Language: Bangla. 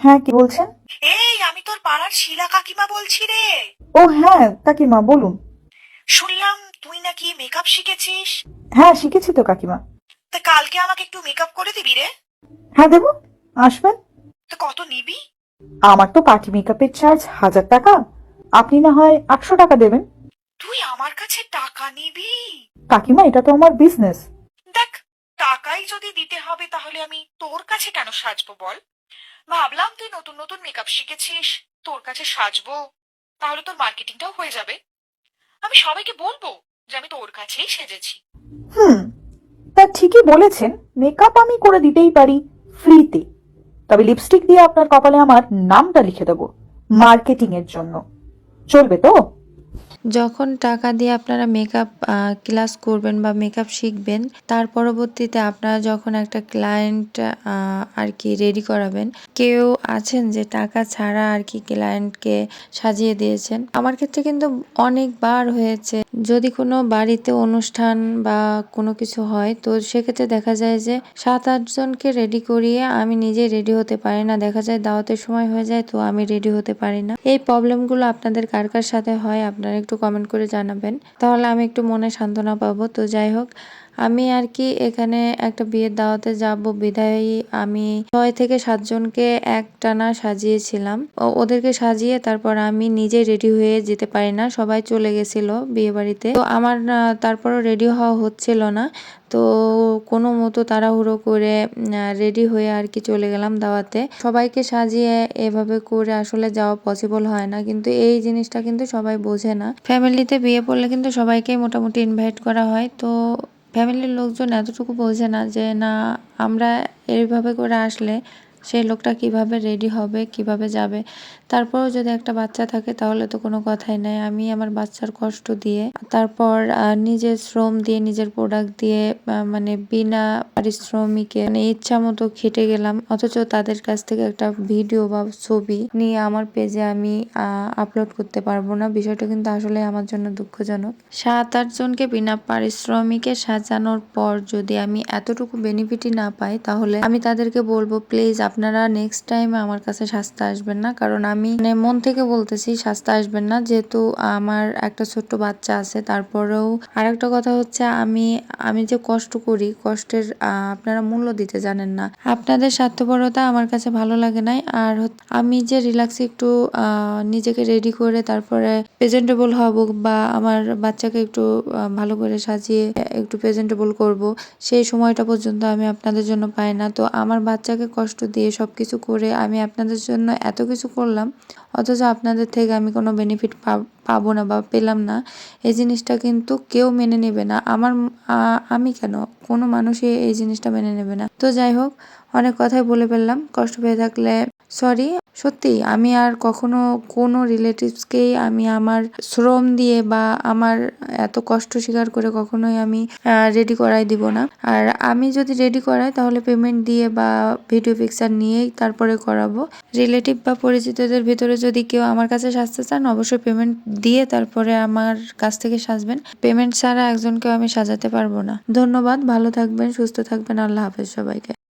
হ্যাঁ কি বলছেন? এই আমি তোর পাড়ার শিলা কাকিমা বলছি রে। ও হ্যাঁ কাকিমা বলুন। শুনলাম তুই নাকি মেকআপ শিখেছিস? হ্যাঁ শিখেছি তো কাকিমা। তা কালকে আমাকে একটু মেকআপ করে দিবি রে। হ্যাঁ দেবো। আসবেন? তা কত নিবি? আমার তো পার্টি মেকআপের চার্জ হাজার টাকা। আপনি না হয় আটশো টাকা দেবেন। তুই আমার কাছে টাকা নিবি? কাকিমা এটা তো আমার বিজনেস দেখ টাকাই যদি দিতে হবে তাহলে আমি তোর কাছে কেন সাজবো বল? ভাবলাম তুই নতুন নতুন মেকআপ শিখেছিস, তোর কাছে সাজবো, তাহলে তোর মার্কেটিংটাও হয়ে যাবে। আমি সবাইকে বলব যে আমি তোর কাছেই সেজেছি। হুম, তা ঠিকই বলেছেন মেকআপ আমি করে দিতেই পারি ফ্রিতে তবে লিপস্টিক দিয়ে আপনার কপালে আমার নামটা লিখে দেবো মার্কেটিং এর জন্য। চলবে তো? যখন টাকা দিয়ে আপনারা মেকআপ ক্লাস করবেন বা মেকআপ শিখবেন, তার পরবর্তীতে আপনারা যখন একটা ক্লায়েন্ট আর কি রেডি করাবেন, কেউ আছেন যে টাকা ছাড়া আর কি ক্লায়েন্টকে সাজিয়ে দিয়েছেন। আমার ক্ষেত্রে কিন্তু অনেকবার হয়েছে। যদি কোনো বাড়িতে অনুষ্ঠান বা কোনো কিছু হয়, তো সেক্ষেত্রে দেখা যায় যে সাত আটজনকে রেডি করিয়ে আমি নিজে রেডি হতে পারি না। দেখা যায় দাওয়াতের সময় হয়ে যায়, তো আমি রেডি হতে পারি না। এই প্রবলেমগুলো আপনাদের কার কার সাথে হয়, আপনারা একটু কমেন্ট করে জানাবেন। তাহলে আমি একটু মনে সান্ত্বনা পাবো। তো যাই হোক আমি আর কি এখানে একটা বিয়ের দাওয়াতে যাব। বিধায় আমি ছয় থেকে সাতজনকে একটানা সাজিয়েছিলাম। ও- ওদেরকে সাজিয়ে তারপর আমি নিজে রেডি হয়ে যেতে পারি না। সবাই চলে গেছিল বিয়ে বাড়িতে তো আমার তারপরও রেডি হওয়া হচ্ছিল না। তো কোনো মতো তাড়াহুড়ো করে রেডি হয়ে আর কি চলে গেলাম দাওয়াতে। সবাইকে সাজিয়ে এভাবে করে আসলে যাওয়া পসিবল হয় না। কিন্তু এই জিনিসটা কিন্তু সবাই বোঝে না। ফ্যামিলিতে বিয়ে পড়লে কিন্তু সবাইকেই মোটামুটি ইনভাইট করা হয়। তো ফ্যামিলির লোকজন এতটুকু বোঝে না যে না আমরা এইভাবে করে আসলে সেই লোকটা কীভাবে রেডি হবে, কীভাবে যাবে? তারপরও যদি একটা বাচ্চা থাকে, তাহলে তো কোনো কথাই নাই। আমি আমার বাচ্চার কষ্ট দিয়ে, তারপর নিজের শ্রম দিয়ে, নিজের প্রোডাক্ট দিয়ে মানে বিনা পারিশ্রমিকে মানে ইচ্ছা মতো খেটে গেলাম। অথচ তাদের কাছ থেকে একটা ভিডিও বা ছবি নিয়ে আমার পেজে আমি আপলোড করতে পারব না। বিষয়টা কিন্তু আসলে আমার জন্য দুঃখজনক। সাত আট জনকে বিনা পারিশ্রমিকে সাজানোর পর যদি আমি এতটুকু বেনিফিটই না পাই, তাহলে আমি তাদেরকে বলব প্লিজ আপনারা নেক্সট টাইম আমার কাছে সাজতে আসবেন না। কারণ আমি মানে মন থেকে বলতেছি সাজতে আসবেন না। যেহেতু আমার একটা ছোট্ট বাচ্চা আছে, তারপরেও আরেকটা কথা হচ্ছে, আমি আমি যে কষ্ট করি, কষ্টের আপনারা মূল্য দিতে জানেন না। আপনাদের স্বার্থপরতা আমার কাছে ভালো লাগে নাই। আর আমি যে রিল্যাক্সে একটু নিজেকে রেডি করে তারপরে প্রেজেন্টেবল হব বা আমার বাচ্চাকে একটু ভালো করে সাজিয়ে একটু প্রেজেন্টেবল করব, সেই সময়টা পর্যন্ত আমি আপনাদের জন্য পাই না। তো আমার বাচ্চাকে কষ্ট দিয়ে সবকিছু করে আমি আপনাদের জন্য এত কিছু করলাম, অথচ আপনাদের থেকে আমি কোনো বেনিফিট পাবো না বা পেলাম না। এই জিনিসটা কিন্তু কেউ মেনে নেবে না। আমার আমি কেন? কোনো মানুষই এই জিনিসটা মেনে নেবে না। তো যাই হোক অনেক কথাই বলে ফেললাম। কষ্ট পেয়ে থাকলে সরি সত্যি, আমি আর কখনো কোনো রিলেটিভসকেই আমি আমার শ্রম দিয়ে বা আমার এত কষ্ট স্বীকার করে কখনোই আমি রেডি করাই দিব না। আর আমি যদি রেডি করাই, তাহলে পেমেন্ট দিয়ে বা ভিডিও পিকচার নিয়েই তারপরে করাবো। রিলেটিভ বা পরিচিতদের ভিতরে যদি কেউ আমার কাছে সাজতে চান, অবশ্যই পেমেন্ট দিয়ে তারপরে আমার কাছ থেকে সাজবেন। পেমেন্ট ছাড়া একজনকেও আমি সাজাতে পারব না। ধন্যবাদ, ভালো থাকবেন, সুস্থ থাকবেন, আল্লাহ হাফেজ সবাইকে।